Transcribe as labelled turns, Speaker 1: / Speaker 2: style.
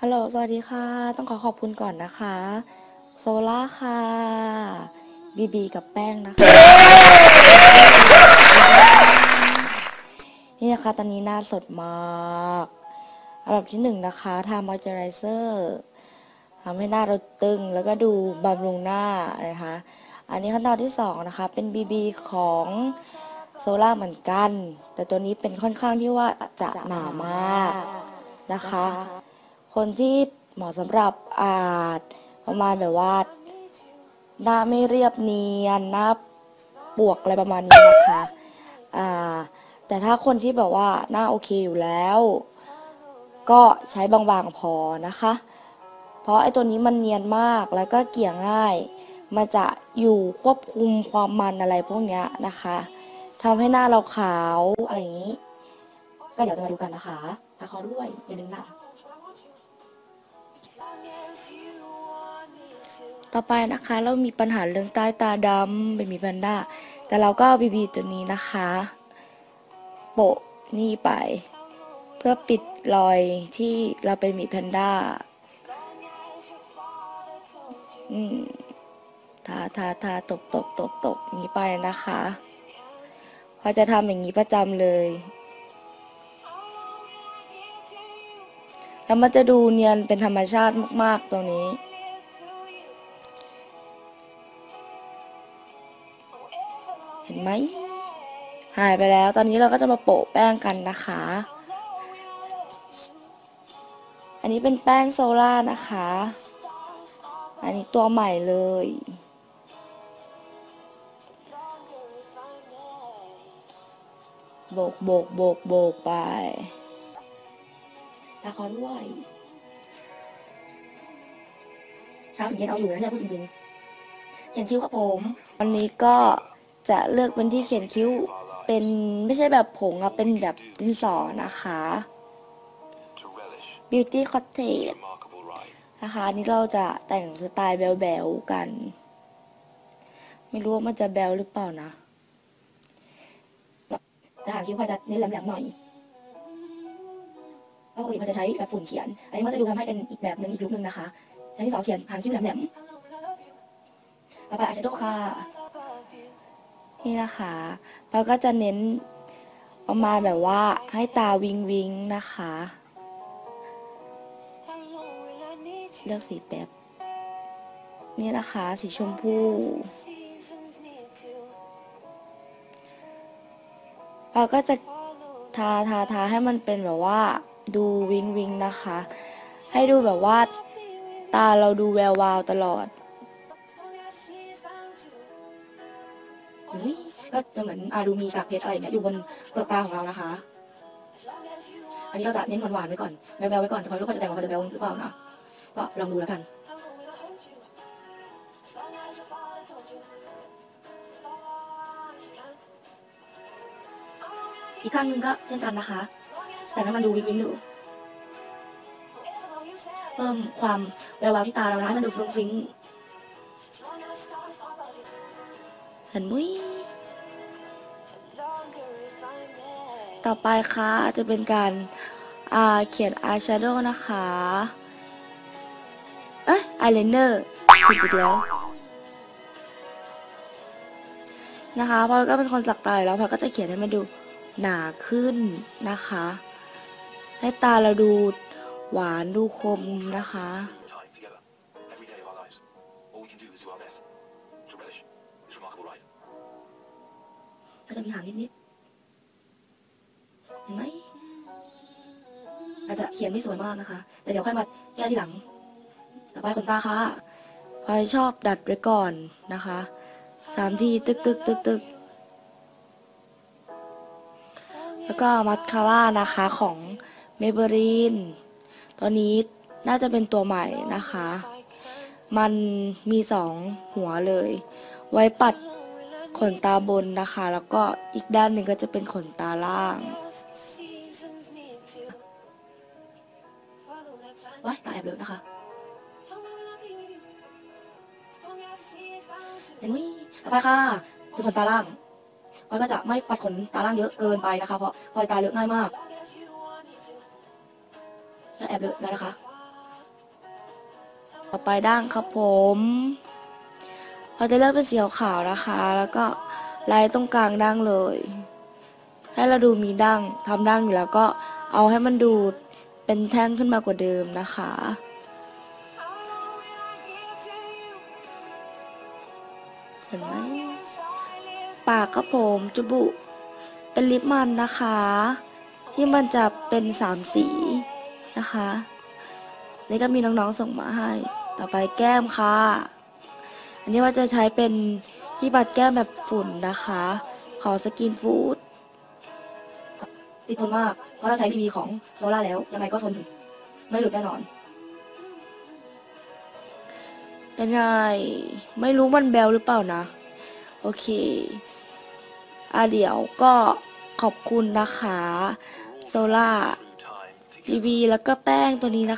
Speaker 1: ฮัลโหล สวัสดีค่ะ ต้องขอขอบคุณก่อนนะคะ โซล่าค่ะ บีบีกับแป้งนะคะ นี่นะคะ ตอนนี้หน้าสดมากอันดับที่หนึ่งนะคะ ทามอยเจอไรเซอร์ทำให้หน้าเราตึง แล้วก็ดูบำรุงหน้านะคะ อันนี้ขั้นตอนที่สองนะคะ เป็นบีบีของโซล่าเหมือนกัน แต่ตัวนี้เป็นค่อนข้างที่ว่าจะหนามากนะคะ คนที่เหมาะสำหรับอาจประมาณแบบว่า หน้าไม่เรียบเนียนหน้าปวกอะไรประมาณนี้นะคะอ่าแต่ถ้าคนที่แบบว่าหน้าโอเคอยู่แล้ว ก็ใช้บางๆพอนะคะ เพราะไอ้ตัวนี้มันเนียนมากแล้วก็เกี่ยง่าย มันจะอยู่ควบคุมความมันอะไรพวกเนี้ยนะคะทำให้หน้าเราขาวอะไรอย่างนี้ ก็เดี๋ยวจะมาดูกันนะคะฝากเขาด้วยอย่าลืมนะ ต่อไปนะคะเรามีปัญหาเรื่องใต้ตาดำเป็นมีแพนด้า แต่เราก็เอาบีบีตัวนี้นะคะ โปะนี่ไป เพื่อปิดรอยที่เราเป็นมีแพนด้า อืมทาทาทาตบตบตบตบนี้ไปนะคะ พอจะทำอย่างนี้ประจำเลย แล้วมันจะดูเนียนเป็นธรรมชาติมากๆตรงนี้ ไหม หายไปแล้ว ตอนนี้เราก็จะมาโปะแป้งกันนะคะ อันนี้เป็นแป้งโซล่านะคะ อันนี้ตัวใหม่เลยโบกโบกโบกโบกไปตาคอด้วยเช้าถึงเย็นเอาอยู่นะเนี่ยพูดจริงๆเขียนคิ้วครับผม วันนี้ก็ จะเลือกเป็นที่เขียนคิ้วเป็นไม่ใช่แบบผงอะเป็นแบบดินสอนะคะ Beauty Cottage นะคะนนี้เราจะแต่งสไตล์แบลๆกัน ไม่รู้ว่ามันจะแบลหรือเปล่านะแต่หางคิ้วพอจะเน้นแหลมๆหน่อยเพราะปกติมันจะใช้แบบฝุ่นเขียน อันนี้มันจะดูทำให้เป็นอีกแบบหนึ่งอีกลุคหนึ่งนะคะ ใช้ที่สอเขียนหางคิ้วแหลมๆต่อไปอายแชโดว์ค่ะ นี่นะคะเราก็จะเน้นประมาณแบบว่าให้ตาวิงวิงนะคะ เลือกสีแป๊บ นี่นะคะสีชมพู เราก็จะทาทาทาให้มันเป็นแบบว่าดูวิงวิงนะคะ ให้ดูแบบว่า ตาเราดูแวววาวตลอด อุ๊ยก็จะเหมือนอาดูมีกากเพชรอะไรอย่างเงี้ยอยู่บนเปลือกตาของเรานะคะ อันนี้เราจะเน้นหวานๆไว้ก่อนแบวๆไว้ก่อนแต่พอรู้ว่าจะแต่งออกมาจะแบวหรือเปล่านะก็ลองดูแล้วกันอีกข้างหนึงก็เช่นกันนะคะ แต่ให้มันดูวิงวิงดูเพิ่มความแวววาวที่ตาเรานะให้มันดูฟรุ้งฟริ้ง นมุ้ยต่อไปค่ะจะเป็นการเขียนอายแชโดว์นะคะ เอ๊ะอายไลเนอร์ผิดอีกแล้วนะคะพราะก็เป็นคนสักตายแล้วพอก็จะเขียนให้มันดูหนาขึ้นนะคะ ให้ตาเราดูหวานดูคมนะคะ ก็จะมีหางนิดๆเห็นไหมอาจจะเขียนไม่สวยมากนะคะ แต่เดี๋ยวค่อยมาแก้ทีหลัง ต่อไปขนตาค่ะพลอยชอบดัดไว้ก่อนนะคะสามทีตึกตึกตึกตึกแล้วก็มัสคาร่านะคะของเมเบรีนตอนนี้น่าจะเป็นตัวใหม่นะคะ มันมีสองหัวเลย ไว้ปัด ขนตาบนนะคะ แล้วก็อีกด้านหนึ่งก็จะเป็นขนตาล่างว้ายตาแอบเลยนะคะเห็นไหมต่อไปค่ะคือขนตาล่างพลอยก็จะไม่ปัดขนตาล่างเยอะเกินไปนะคะ เพราะพอยตาเลอะง่ายมากจะแอบเลอะแล้วนะคะ ต่อไปดั้งครับผม เราจะเลือกเป็นสีขาวนะคะ แล้วก็ไล่ตรงกลางดั้งเลย ให้เราดูมีดั้งทำดั้งอยู่แล้วก็เอาให้มันดูเป็นแท่งขึ้นมากว่าเดิมนะคะเห็นไหมปากครับผมจุบุ เป็นลิปมันนะคะ ที่มันจะเป็นสามสีนะคะ นี่ก็มีน้องๆส่งมาให้ ต่อไปแก้มค่ะ อันนี้ว่าจะใช้เป็นที่ปัดแก้มแบบฝุ่นนะคะ ขอสกินฟูดติดทนมาก เพราะเราใช้บีบีของโซล่าแล้ว ยังไงก็ทนไม่หลุดแน่นอน เป็นไง ไม่รู้มันแบลหรือเปล่านะ โอเค อะเดี๋ยวก็ขอบคุณนะคะโซล่า
Speaker 2: Through time
Speaker 1: บีบีแล้วก็แป้งตัวนี้นะคะ